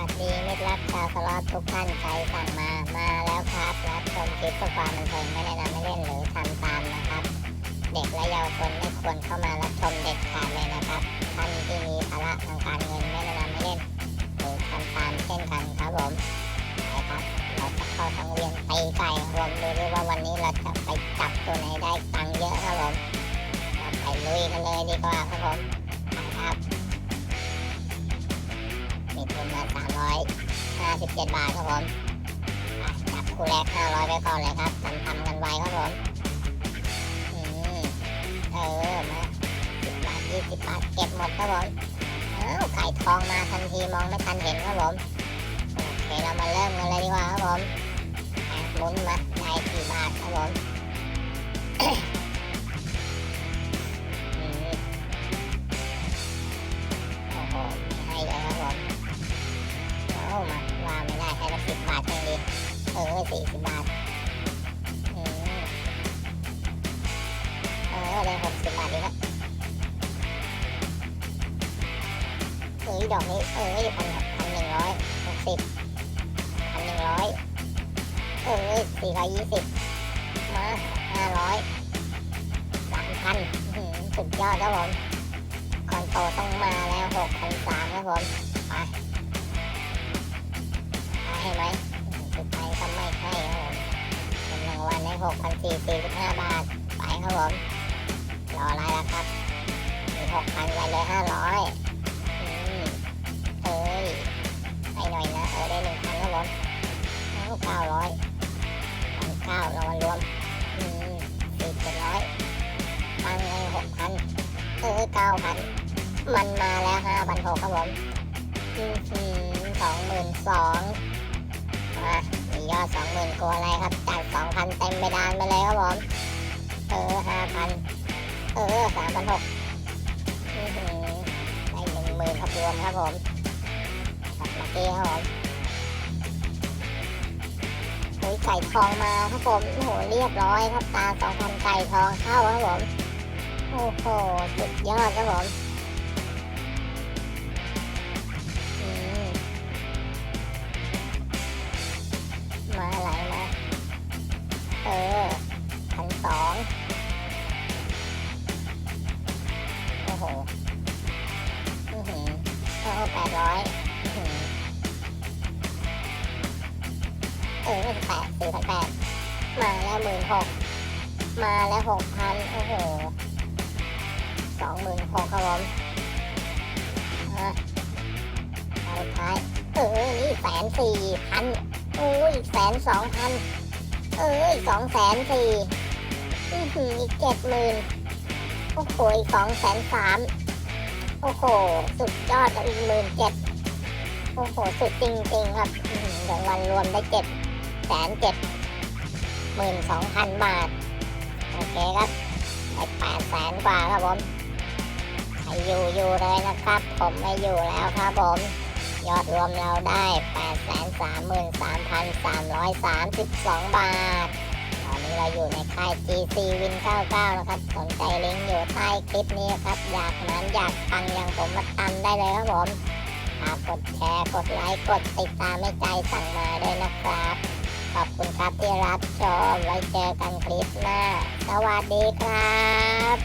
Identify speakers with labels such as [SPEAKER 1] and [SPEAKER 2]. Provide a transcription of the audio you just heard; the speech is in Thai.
[SPEAKER 1] วัสดีมิตรรักชาวสล็อตทุกท่านใครสั่งมา มาแล้วครับรับชมคลิปเพื่อความบันเทิงไม่แนะนำไม่เล่นหรือทำตามนะครับ เด็กและเยาวชนไม่ควรเข้ามารับชมเด็ดขาดเลยนะครับท่านที่มีภาระทางการเงินไม่แนะนำไม่เล่นหรือทำตามเช่นกันครับผมนะครับเราจะเข้าสังเวียนตีไก่รวมดูด้วยว่าวันนี้เราจะไปจับตัวไหนได้ตังเยอะครับผมเราไปลุยกันเลยดีกว่าครับผม 357 บาทครับผมจับคู่แรก500ไปก่อนเลยครับทำทำกันไวครับผมอืมเออมา10บาท20บาทเก็บหมดครับผมอ้าวไก่ทองมาทันทีมองไม่ทันเห็นครับผมโอเคเรามาเริ่มกันเลยดีกว่าครับผมหมุนมาได้กี่บาทครับผมโอ้โหให้เลยครับผมเอามา ออสี่สิบบาทอืมเออได้หกสิบบาทดีครับเอ้ยดอกนี้เอ้ยพันพันหนึ่งร้อยหกสิบพันหนึ่งร้อยเอ้ยสี่ร้อยยี่สิบมาห้าร้อยสามพันสุดยอดครับผมคอนโตต้องมาแล้วหกพันสามครับผมไปให้ไหม หกพันสี่สี่สิบห้าบาท ไปครับผม รออะไรล่ะครับมีหกพันไปเลยห้าร้อยเอ้ยให้หน่อยนะ เออได้หนึ่งพันครับผมเก้าร้อยพันเก้ารางวัลรวมอืมสี่เจ็ดร้อยตั้งให้หกพันเออเก้าพันมันมาแล้วห้าพันหกครับผมอืมสองหมื่นสองมามียอดสองหมื่นกว่าอะไรครับจัดสอง ไปดานไปเลยครับผมเออห้าพันเออสามพันหกได้หนึ่งหมื่นครับรวมครับผมครับเมื่อกี้ครับผมโอ้ยไก่ทองมาครับผมโอ้โหเรียบร้อยครับตาสองพันไก่ทองเข้าครับผมโอ้โหสุดยอดครับผม ออพันสองโอ้โหอือหือเออแปดร้อยอือหือเออแปดสี่พันแปดมาแล้วหมื่นหกมาแล้วหกพันโอ้โหสองหมื่นหกครับผมอะเอาท้ายเออนี่แสนสี่พันโอ้ยแสนสองพัน เอ้ยสองแสนสี่อือหืออีกเจ็ดหมื่นโอ้โหอีกสองแสนสามโอ้โห สุดยอดอีกหมื่นเจ็ดโอ้โห สุดจริงๆ ครับอื้อหือรางวัลรวมได้เจ็ดแสนเจ็ดหมื่นสองพันบาท โอเคครับได้แปดแสนกว่าครับผมอยู่อยู่เลยนะครับ ผมไม่อยู่แล้วครับผม ยอดรวมเราได้ 833,332 บาท ตอนนี้เราอยู่ในค่าย GC Win 99 นะครับ สนใจลิงก์อยู่ใต้คลิปนี้ครับ อยากนั้นอยากฟังอย่างผมมาตามได้เลยครับผมฝากกดแชร์ กดไลค์ กดติดตามให้ใจสั่งมาด้วยนะครับ ขอบคุณครับที่รับชม ไว้เจอกันคลิปหน้า สวัสดีครับ